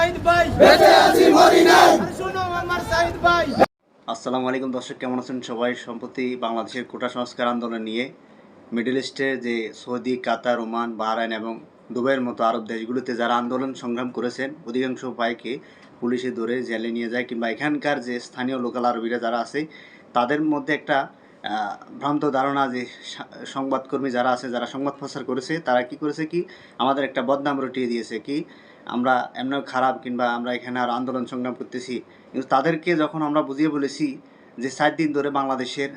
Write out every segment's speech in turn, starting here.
সাইদ ভাই। বেঁচে আছি মরি নাই। শুনো আমার সাইদ ভাই। আসসালামু আলাইকুম দর্শক কেমন আছেন সবাই? সম্প্রতি বাংলাদেশের কোটা সংস্কার আন্দোলন নিয়ে মিডল ইস্টে যে সৌদি কাতার ওমান বাহরাইন এবং দুবাইয়ের মতো আরব দেশগুলোতে যারা আন্দোলন সংগ্রাম করেছেন অধিকাংশ ভাইকে পুলিশে ধরে জেলে নিয়ে যায় কিংবা এখানকার যে স্থানীয় লোকাল আরবিরা যারা আছে তাদের মধ্যে একটা ভ্রান্ত ধারণা যে সংবাদকর্মী যারা আছে, যারা সংবাদ প্রচার করেছে, তারা কি করেছে কি, আমাদের একটা বদনাম রটিয়ে দিয়েছে কি, আমরা এমন খারাপ কিংবা আমরা এখানে আর আন্দোলন সংগ্রাম করতেছি। কিন্তু তাদেরকে যখন আমরা বুঝিয়ে বলেছি যে সাত দিন ধরে বাংলাদেশের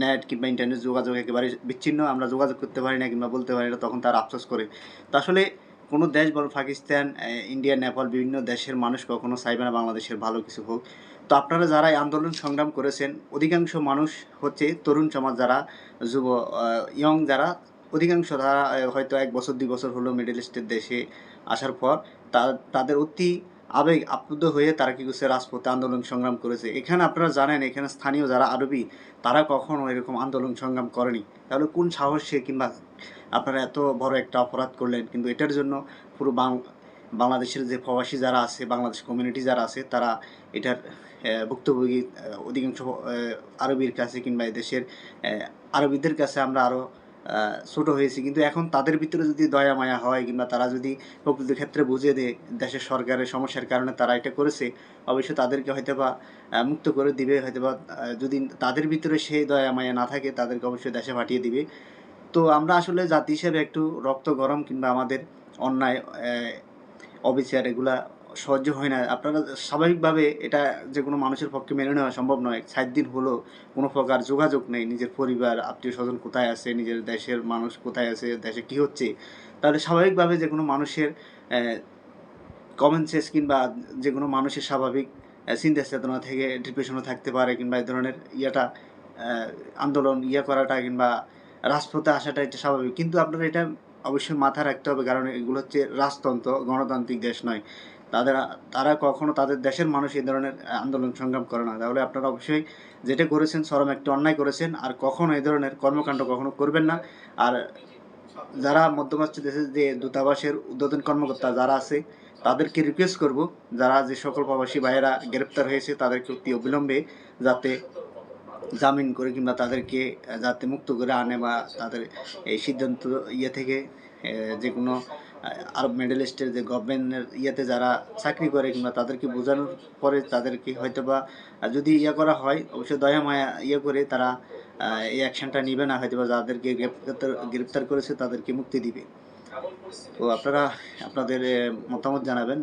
নেট কিংবা ইন্টারনেট যোগাযোগ একেবারে বিচ্ছিন্ন, আমরা যোগাযোগ করতে পারি না কিংবা বলতে পারি না, তখন তারা আফসোস করে। তো আসলে কোনো দেশ বলো, পাকিস্তান ইন্ডিয়া, নেপাল, বিভিন্ন দেশের মানুষ কখনো চাইবে না বাংলাদেশের ভালো কিছু হোক। তো আপনারা যারা আন্দোলন সংগ্রাম করেছেন, অধিকাংশ মানুষ হচ্ছে তরুণ সমাজ যারা, যুব ইয়ং যারা, অধিকাংশ তারা হয়তো এক বছর, দুই বছর হলো মিডল ইস্টের দেশে আসার পর তাদের অতি আবেগ আপ্লুত হয়ে তারা কি করছে? রাজপথে আন্দোলন সংগ্রাম করেছে। এখানে আপনারা জানেন, এখানে স্থানীয় যারা আরবি, তারা কখনো এরকম আন্দোলন সংগ্রাম করেনি। তাহলে কোন সাহসে কিংবা আপনারা এত বড় একটা অপরাধ করলেন? কিন্তু এটার জন্য পুরো বাংলাদেশের যে প্রবাসী যারা আছে, বাংলাদেশ কমিউনিটি যারা আছে, তারা এটার ভুক্তভোগী অধিকাংশ আরবির কাছে কিংবা এদেশের আরবিদের কাছে আমরা আরও ছোট হয়েছি। কিন্তু এখন তাদের ভিতরে যদি দয়া, মায়া হয় কিংবা তারা যদি প্রকৃতির ক্ষেত্রে বুঝিয়ে দেয় দেশের সরকারের সমস্যার কারণে তারা এটা করেছে, অবশ্যই তাদেরকে হয়তো বা মুক্ত করে দিবে। হয়তো বা যদি তাদের ভিতরে সেই দয়া, মায়া না থাকে, তাদেরকে অবশ্যই দেশে পাঠিয়ে দিবে। তো আমরা আসলে জাতি হিসেবে একটু রক্ত গরম কিংবা আমাদের অন্যায় অবিচার, এগুলা সহ্য হয় না। আপনারা স্বাভাবিকভাবে এটা যে কোনো মানুষের পক্ষে মেনে নেওয়া সম্ভব নয়। সাত দিন হলো, কোনো প্রকার যোগাযোগ নেই। নিজের পরিবার আত্মীয় স্বজন কোথায় আছে, নিজের দেশের মানুষ কোথায় আছে, দেশে কি হচ্ছে? তাহলে স্বাভাবিকভাবে যে কোনো মানুষের কমন সেন্স কিংবা যে কোনো মানুষের স্বাভাবিক চিন্তা চেতনা থেকে ডিপ্রেশনও থাকতে পারে কিংবা এই ধরনের ইয়েটা আন্দোলন ইয়ে করাটা কিংবা রাজপথে আসাটা এটা স্বাভাবিক। কিন্তু আপনার এটা অবশ্যই মাথায় রাখতে হবে কারণ এগুলো হচ্ছে রাজতন্ত্র, গণতান্ত্রিক দেশ নয়। তাদের তারা কখনো তাদের দেশের মানুষ এই ধরনের আন্দোলন সংগ্রাম করে না। তাহলে আপনারা অবশ্যই যেটা করেছেন চরম একটা অন্যায় করেছেন, আর কখনো এই ধরনের কর্মকাণ্ড কখনো করবেন না। আর যারা মধ্যপ্রাচ্য দেশের যে দূতাবাসের উদ্বোধন কর্মকর্তা যারা আছে, তাদেরকে রিকোয়েস্ট করব, যারা যে সকল প্রবাসী ভাইয়েরা গ্রেপ্তার হয়েছে, তাদেরকে অতি অবিলম্বে যাতে জামিন করে কিংবা তাদেরকে যাতে মুক্ত করে আনে বা তাদের এই সিদ্ধান্ত ইয়ে থেকে যে কোনো আরব মিডল ইস্টের যে গভর্নমেন্টের ইয়েতে যারা চাকরি করে কিংবা তাদেরকে বোঝানোর পরে তাদেরকে হয়তো বা যদি ইয়ে করা হয়, অবশ্যই দয়া মায়া ইয়ে করে তারা এই অ্যাকশনটা নিবে না হয়তো বা যাদেরকে গ্রেপ্তার গ্রেপ্তার করেছে তাদেরকে মুক্তি দিবে। তো আপনারা, আপনাদের মতামত জানাবেন।